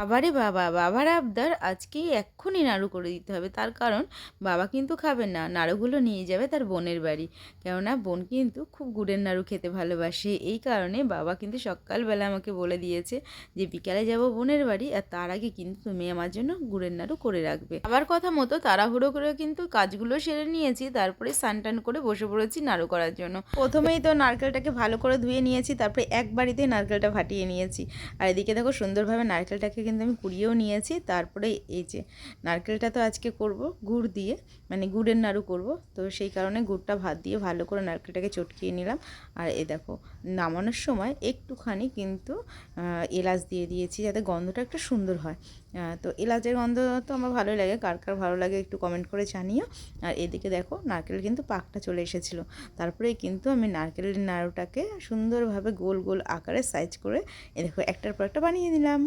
বাবারে বাবা, বাবার আবদার আজকেই এক্ষুনি নাড়ু করে দিতে হবে। তার কারণ, বাবা কিন্তু খাবে না, নাড়ুগুলো নিয়ে যাবে তার বোনের বাড়ি। কেননা, বোন কিন্তু খুব গুড়ের নাড়ু খেতে ভালোবাসে। এই কারণে বাবা কিন্তু সকালবেলা আমাকে বলে দিয়েছে যে, বিকালে যাব বোনের বাড়ি আর তার আগে কিন্তু তুমি আমার জন্য গুড়ের নাড়ু করে রাখবে। আবার কথা মতো তাড়াহুড়ো করে কিন্তু কাজগুলো সেরে নিয়েছি। তারপরে স্নান টান করে বসে পড়েছি নাড়ু করার জন্য। প্রথমেই তো নারকেলটাকে ভালো করে ধুয়ে নিয়েছি, তারপরে এক বাড়িতে নারকেলটা ফাটিয়ে নিয়েছি। আর এদিকে দেখো, সুন্দরভাবে নারকেলটাকে কিন্তু আমি কুড়িয়েও নিয়েছি। তারপরে এই যে নারকেলটা তো আজকে করব, গুড় দিয়ে মানে গুড়ের নাড়ু করব। তো সেই কারণে গুড়টা ভাত দিয়ে ভালো করে নারকেলটাকে চটকিয়ে নিলাম। আর এ দেখো, নামানোর সময় একটুখানি কিন্তু এলাচ দিয়ে দিয়েছি যাতে গন্ধটা একটু সুন্দর হয়। তো এলাচের গন্ধ তো আমার ভালোই লাগে, কার কার ভালো লাগে একটু কমেন্ট করে জানিও। আর এদিকে দেখো, নারকেল কিন্তু পাকটা চলে এসেছিল। তারপরে কিন্তু আমি নারকেলের নাড়ুটাকে সুন্দরভাবে গোল গোল আকারে সাইজ করে, এ দেখো একটার পর একটা বানিয়ে দিলাম